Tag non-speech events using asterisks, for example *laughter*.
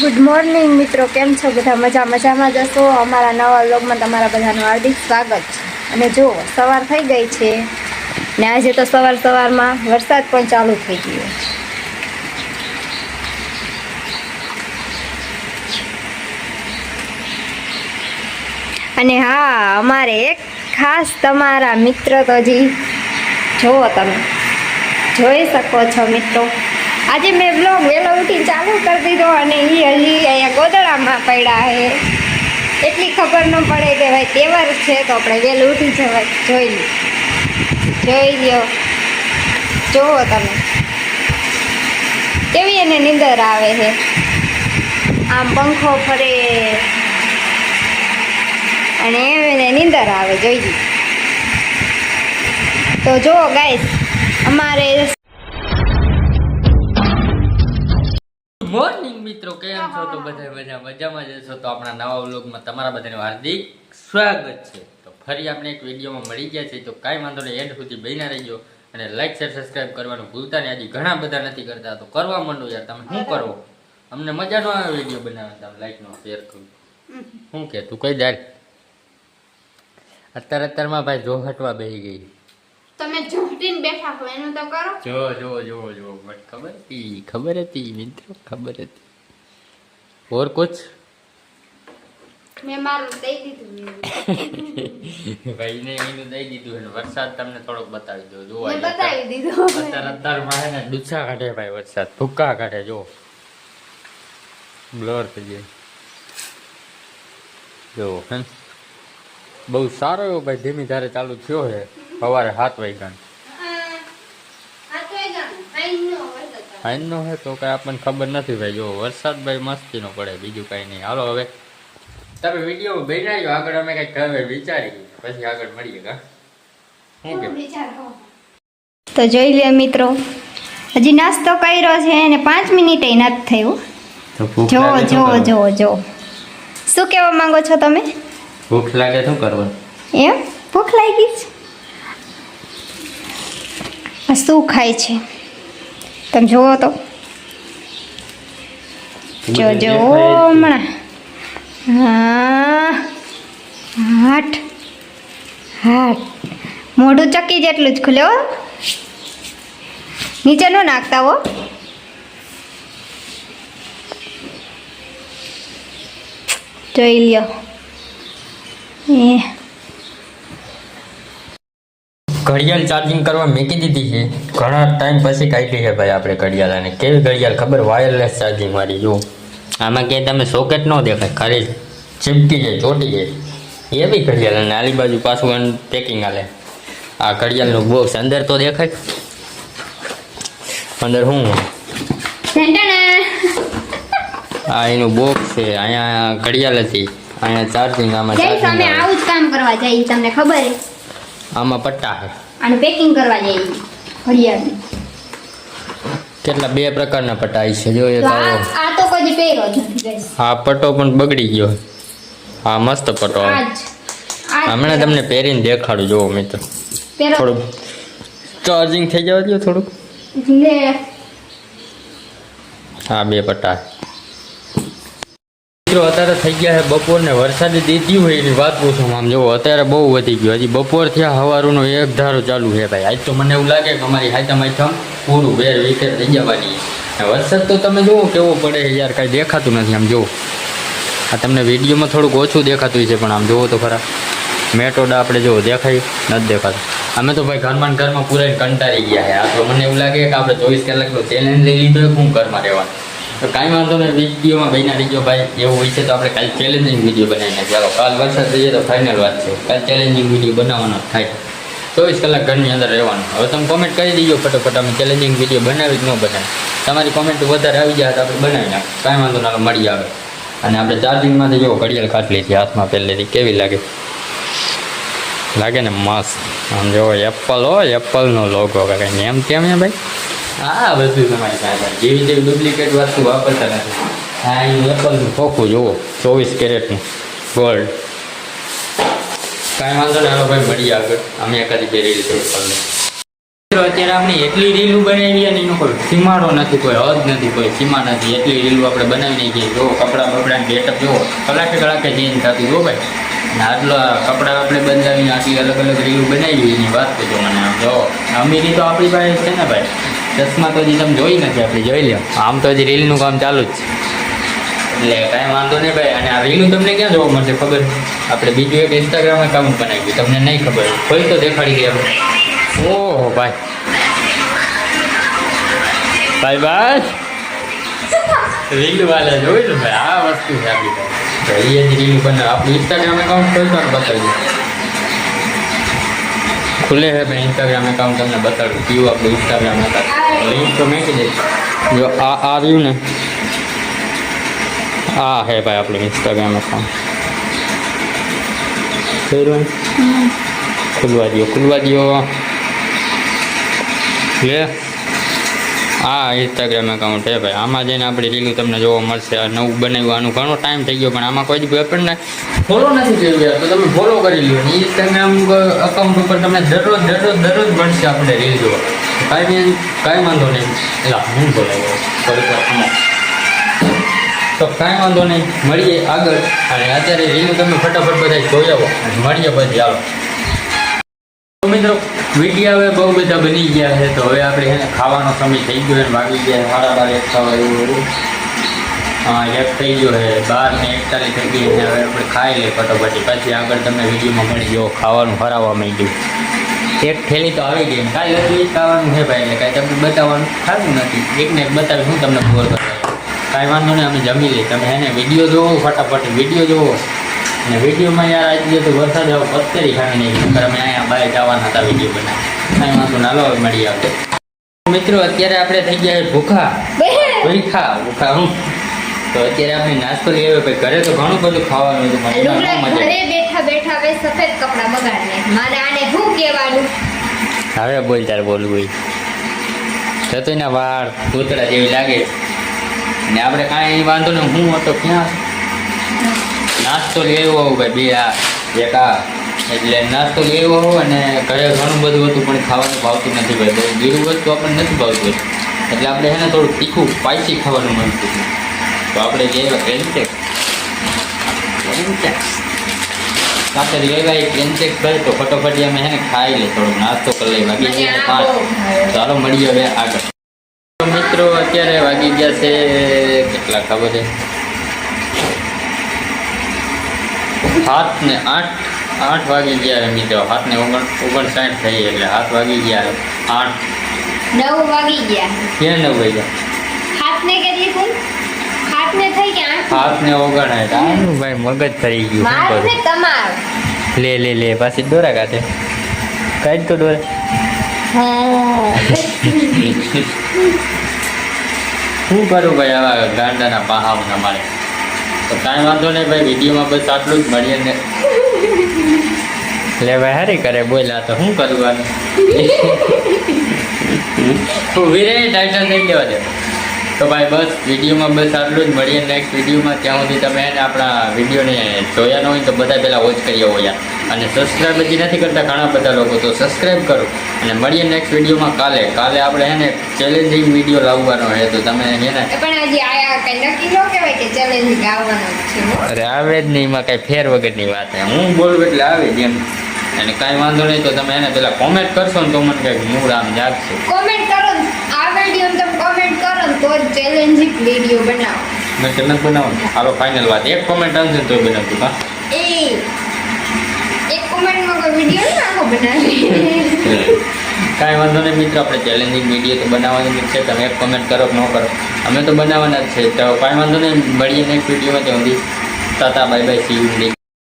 Good morning મિત્રો. કેમ છો? બધા મજા મજામાં જશો? અમારા નવા વ્લોગમાં તમારા બધાનું હાર્દિક સ્વાગત છે. અને જો સવાર થઈ ગઈ છે. ને આજે તો સવાર સવારમાં વરસાદ પણ ચાલુ થઈ ગયો અને હા, અમારે એક ખાસ તમારા મિત્ર તો જી જુઓ તમે. જોઈ શકો છો મિત્રો. આજે મેં બ્લોગ વહેલો ઉઠી ચાલુ કરી દીધો અને એ હજી અહીંયા ગોદડામાં પડ્યા છે. એટલી ખબર ન પડે કે ભાઈ તહેવાર છે તો આપણે વહેલું ઉઠી જવાય, જોઈ લો જોઈ લો જુઓ તમે. કેવી એને નીંદર આવે છે? આમ પંખો ફરે. અને એને નીંદર આવે, જોઈ તો જુઓ ગાઈસ અમારે મોર્નિંગ મિત્રો કેમ છો? તો બધા મજા મજામાં જ છો તો આપણા નવા વ્લોગમાં તમારા બધાને હાર્દિક સ્વાગત છે. તો ફરી આપણે એક વિડીયોમાં મળી ગયા છે તો કાંઈ વાંધો નહીં એન્ડ સુધી બન્યા રહીજો અને લાઈક શેર સબસ્ક્રાઇબ કરવાનું ભૂલતા નહીં. આજે ઘણા બધા નથી કરતા. તો કરવા માંડો યાર તમે શું કરો? અમને મજા ન આવે વીડિયો બનાવવા તમે લાઈકનો શેર કરું. શું કે તું કઈ જાય અત્યારે અત્યારમાં ભાઈ જોહટવા બેસી ગઈ. તમે ઝૂંટીને બેઠા હો એનું તો કરો. જો જો જો જો મને ખબર હતી ખબર હતી મિત્રો ખબર હતી. ઓર કુછ? મેં મારું દઈ દીધું. *laughs* ભાઈને એનું દઈ દીધું અને વરસાદ તમને થોડોક બતાવી દો. જો મેં બતાવી દીધું. અત્યારે અત્યારમાં હે ને ડૂચા કાઢે ભાઈ વરસાદ. ભૂક્કા કાઢે જો. બ્લર થઈ જાય. જો હે ને? બહુ સારો એવો ભાઈ ધીમી ધારે ચાલુ થયો છે. સવારે સાત વાગ્યા. આઈનો હે તો કઈ આપણને ખબર નથી ભાઈ. જો વરસાદ ભાઈ મસ્તીનો પડે બીજું કઈ નહીં. હાલો હવે. તમે વીડિયો બનાવ્યો આગળ અમે કંઈક હવે વિચારી પછી આગળ મળીએ કા શું કે? તો જોઈ લે મિત્રો હજી નાસ્તો કર્યો છે અને પાંચ મિનિટે નથી થયું. જો જો જો જો. શું કહેવા માંગો છો તમે? ભૂખ લાગે શું કરવાનું? એમ? ભૂખ લાગી છે આ શું ખાય છે? તમે જુઓ તો. જો જો હમણાં. હા હાટ. હાટ. મોઢું ચક્કી જેટલું જ ખુલે હો. નીચે ન નાખતા હો. જોઈ લ્યો. એ. ઘડિયાળ ચાર્જિંગ કરવા મૂકી દીધી છે. ઘણા ટાઈમ પછી કાઢી છે ભાઈ આપણે ઘડિયાળ અને કેવી ઘડિયાળ ખબર? વાયરલેસ ચાર્જિંગ વાળી જો આમાં ક્યાંય તમે સોકેટ ન દેખાય ખાલી ચીપકી જાય ચોટી જાય. એવી ઘડિયાળ અને આલી બાજુ પાછું પેકિંગ આલે આ ઘડિયાળનું બોક્સ અંદર તો દેખાય. અંદર શું? આ એનું બોક્સ છે અહીંયા ઘડિયાળ હતી. અહીંયા ચાર્જિંગ આમાં ચાર્જિંગ આવું. જ કામ કરવા જાય તમને ખબર હે આમાં પટ્ટા છે. અને પેકિંગ કરવા જઈએ ઘડિયાળની કેટલા બે પ્રકારના પટ્ટા આવી છે જો એક આવો આ તો કોઈ પહેરો જ નથી આ પટ્ટો પણ બગડી ગયો. આ મસ્ત જ. હમણાં તમને પહેરીને દેખાડું જોવો મિત્ર. થોડું ચાર્જિંગ થઈ જવા દો થોડુંક. હા બે પટ્ટા. મિત્રો, અત્યારે થઈ ગયા છે બપોરને વરસાદી દીધી હોય એની વાત પૂછું આમ જોવો અત્યારે બહુ વધી ગયો. હજી બપોર થયા, હવારનો એક ધારો ચાલુ છે ભાઈ. આજ તો મને એવું લાગે કે અમારી હાઈટમ આઈટમ પૂરું વેર વિકેટ થઈ જવાની. વરસાદ તો તમે જુઓ કેવો પડે યાર, કાંઈ દેખાતું નથી આમ, જુઓ. આ તમને વિડીયોમાં થોડુંક ઓછું દેખાતું છે પણ આમ જુઓ તો ખરા. મેટોડા આપણે જુઓ, દેખાય? નથી દેખાતું. અમે તો ભાઈ ઘરમાં ઘરમાં પૂરા કંટાળી ગયા છે. આ તો મને એવું લાગે કે આપણે ચોવીસ કલાકનો ચેલેન્જ લઈ લીધો હું ઘરમાં રહેવાનું. તો કાંઈ વાંધો નહીં, વિડીયોમાં બન્યા રહીજો ભાઈ. એવું હોય છે તો આપણે કાલ ચેલેન્જિંગ વીડિયો બનાવીને ચાલો, કાલ વરસાદ થઈ તો ફાઇનલ વાત છે. કાલ ચેલેન્જિંગ વીડિયો બનાવવાનો થાય. ચોવીસ કલાક ઘરની અંદર રહેવાનું. હવે તમે કોમેન્ટ કરી દીજો ફટોફટ, અમે ચેલેન્જિંગ વીડિયો બનાવી જ ન બનાવી તમારી કોમેન્ટ વધારે આવી જાય તો આપણે બનાવી નાખો કાંઈ વાંધો ના મળી આવે. અને આપણે ચાર્જિંગમાંથી જો ઘડિયાળ કાઢી લીધી હાથમાં પહેલેથી. કેવી લાગે? લાગે ને મસ્ત. આમ જો એપલ હોય એપલનો લોગો કાંઈ એમ કેમ એ ભાઈ? હા બધું તમારી પાસે જેવી જેવી ડુપ્લિકેટ વસ્તુ વાપરતા નથી. હા એ એપલનું ખોખું જુઓ ચોવીસ કેરેટનું ગોલ્ડ કાંઈ વાંધો નહીં હાલો ભાઈ મળી આગળ. અમે એકાદી લીધું એપલનું મિત્રો અત્યારે આપણે એટલી રીલું બનાવી અને એનો કોઈ સીમાડો નથી કોઈ હદ નથી કોઈ સીમા નથી. એટલી રીલું આપણે બનાવી નાખીએ. જો કપડાં બપડાને ગેટઅપ જુઓ. કલાકે કલાકે ચેન્જ થતું જુઓ ભાઈ. આટલા કપડાં આપણે બંધાવીને આટલી અલગ અલગ રીલું બનાવી એની વાત કરજો મને આમ. જો અમીરી તો આપણી પાસે છે ને ભાઈ? ચશ્મા તો હજી તમે જોઈ નથી આપણે જોઈ લો આમ તો હજી રીલનું કામ ચાલુ જ છે. એટલે કાંઈ વાંધો નહીં ભાઈ અને આ રીલનું તમને ક્યાં જોવા મળશે ખબર? આપણે બીજું એક ઇન્સ્ટાગ્રામ એકાઉન્ટ બનાવ્યું તમને નહીં ખબર. કોઈ તો દેખાડી ગયા આપણે ઓહો ભાઈ. ભાઈ બસ. રીલ જોઈ લો ભાઈ આ વસ્તુ છે આપણી ભાઈ એ જ રીલ બનાવ આપણું ઇન્સ્ટાગ્રામ એકાઉન્ટ કોઈ પણ બતાવજો. ખુલે છે ભાઈ. ઇન્સ્ટાગ્રામ એકાઉન્ટ તમને બતાડું કયું આપણું ઇન્સ્ટાગ્રામ એકાઉન્ટ લિંક તો મેકી દઈશ જો આ આ રહ્યું ને આ હે ભાઈ આપણું ઇન્સ્ટાગ્રામ એકાઉન્ટ ખુલવા દો ખુલવા દો લે આ ઇન્સ્ટાગ્રામ એકાઉન્ટ છે ભાઈ આમાં જઈને આપણી રીલું તમને જોવા મળશે આ નવું બનાવવાનું ઘણો ટાઈમ થઈ ગયો પણ આમાં કોઈ જ આપણને ફોલો નથી કર્યું યાર, તો તમે ફોલો કરી લ્યો. ઇન્સ્ટાગ્રામ અકાઉન્ટ ઉપર તમને દરરોજ દરરોજ દરરોજ મળશે આપણે રીલ જોવા. કાંઈ કાંઈ વાંધો નહીં. એટલે હું બોલાવો થોડીક વાર ખમો. તો કાંઈ વાંધો નહીં. મળીએ આગળ. અને અત્યારે રીલ તમે ફટાફટ બધા જોઈ આવો. અને મળીએ પછી આવો. મિત્રો વીડિયો હવે બહુ બધા બની ગયા છે. તો હવે આપણે એને ખાવાનો સમય થઈ ગયો વાગી ગયા સારા બાર એક હોય. એવું હા એક થઈ ગયો છે બાર ને એકતાલીસ થઈ ગઈ હવે આપણે ખાઈ લઈએ ફટોફટી. પછી આગળ તમને વિડીયોમાં મળી ગયો ખાવાનું ફરાવવા માંડ્યું. એક થેલી તો આવી ગઈ કાલે હતું ખાવાનું છે ભાઈ એટલે કાંઈ તમને બતાવવાનું થતું નથી. એકને એક બતાવી હું તમને બોર કરવા. કાંઈ વાંધો નહીં અમે જમી લઈએ. તમે એને વીડિયો જોવો ફટાફટ વીડિયો જોવો. અને વિડીયોમાં યાર આજે તો વરસાદ આવો પત્તરી ખાવી નહીં નકર અમે અહીંયા બહાર જવાના હતા વીડિયો બનાવી કાંઈ વાંધો ના લો મળી આવે મિત્રો અત્યારે આપણે થઈ ગયા ભૂખા. ભૂખા ભૂખા હું? તો અત્યારે આપણે નાસ્તો લઈ આવ્યો ભાઈ ઘરે તો ઘણું બધું ખાવાનું હતું પણ ન ઘરે બેઠા બેઠા હવે સફેદ કપડા બગાડને. મારે આને શું કહેવાનું? હવે બોલ તારે બોલવું થતો એના વાળ પૂતળા જેવી લાગે. ને આપણે કાંઈ વાંધો નહીં હું હતો ક્યાં? નાસ્તો લેવો હોઉં ભાઈ બે આ એક આ. એટલે નાસ્તો લેવો હોઉં અને ઘરે ઘણું બધું હતું પણ ખાવાનું ભાવતું નથી ભાઈ. બહુ ગીરું વસ્તુ આપણને નથી ભાવતું. એટલે આપણે એને થોડું તીખું સ્પાઇસી ખાવાનું મન થતું તો આપણે કેન્ટેક કેન્ટેક સાથે એક કેન્ટેક કરે તો ફટોફટી અમે એને ખાઈ લે થોડો નાસ્તો કરી લઈએ વાગી ગયા પાંચ. ચાલો મળીએ હવે આગળ. મિત્રો અત્યારે વાગી ગયા છે કેટલા ખબર છે? સાત ને આઠ આઠ વાગી ગયા મિત્રો. સાત ને ઓગણ ઓગણસાઠ થઈ એટલે સાત વાગી ગયા આઠ. નવ વાગી ગયા. ક્યાં નવ વાગ્યા? હાથને ને ફોન હાથને થઈ ગયા? આઠ સાત આનું ભાઈ મગજ થઈ ગયું શું કરું? તમાર. લે લે લે પાછી દોરા કાઢે. કાઢ તો દોરા. શું કરું ભાઈ આવા ગાંડાના પાહાવ તમારે તો કાંઈ વાંધો નહીં ભાઈ વિડીયોમાં બસ આટલું જ મળીએ ને. લે ભાઈ હારી કરે બોલ્યા તો. શું કરવાનું ઊભી રહે ટાઇટલ નહીં લેવા દે. તો ભાઈ બસ વિડીયોમાં બસ આટલું જ. મળીએ નેક્સ્ટ વિડીયોમાં. ત્યાં સુધી તમે એને આપણા વિડીયોને જોયા ન હોય તો બધા પહેલાં વોચ કરી આવો યાર. અને સબસ્ક્રાઈબ હજી નથી કરતા ઘણા બધા લોકો તો સબસ્ક્રાઈબ કરો. અને મળીએ નેક્સ્ટ વિડીયોમાં કાલે. કાલે આપણે એને ચેલેન્જિંગ વીડિયો લાવવાનો છે. તો તમે નક્કી ન હો. અરે આવે જ નહીં એમાં કાંઈ ફેર વગરની વાત છે. હું બોલું એટલે આવે જ એમ. અને કાંઈ વાંધો નહીં તો તમે એને પેલા કોમેન્ટ કરશો ને તો મને કંઈક મૂળ આમ જાગશે. કોમેન્ટ કરો ને, આ વીડિયો તમે કોમેન્ટ કરો ને તો જ ચેલેન્જિંગ વીડિયો બનાવો. મેં ચેલેન્જ બનાવો હાલો ફાઇનલ વાત. એક કોમેન્ટ આવશે ને તો બનાવતું હા. એ એક કોમેન્ટમાં કોઈ વીડિયો નહીં આખો બનાવી કાંઈ વાંધો નહીં મિત્રો આપણે ચેલેન્જિંગ વીડિયો તો બનાવવાની છે. તમે એક કોમેન્ટ કરો કે ન કરો. અમે તો બનાવવાના જ છે. તો કાંઈ વાંધો નહીં મળીએ નેક્સ્ટ વિડીયોમાં ત્યાં સુધી. Tata bye bye see you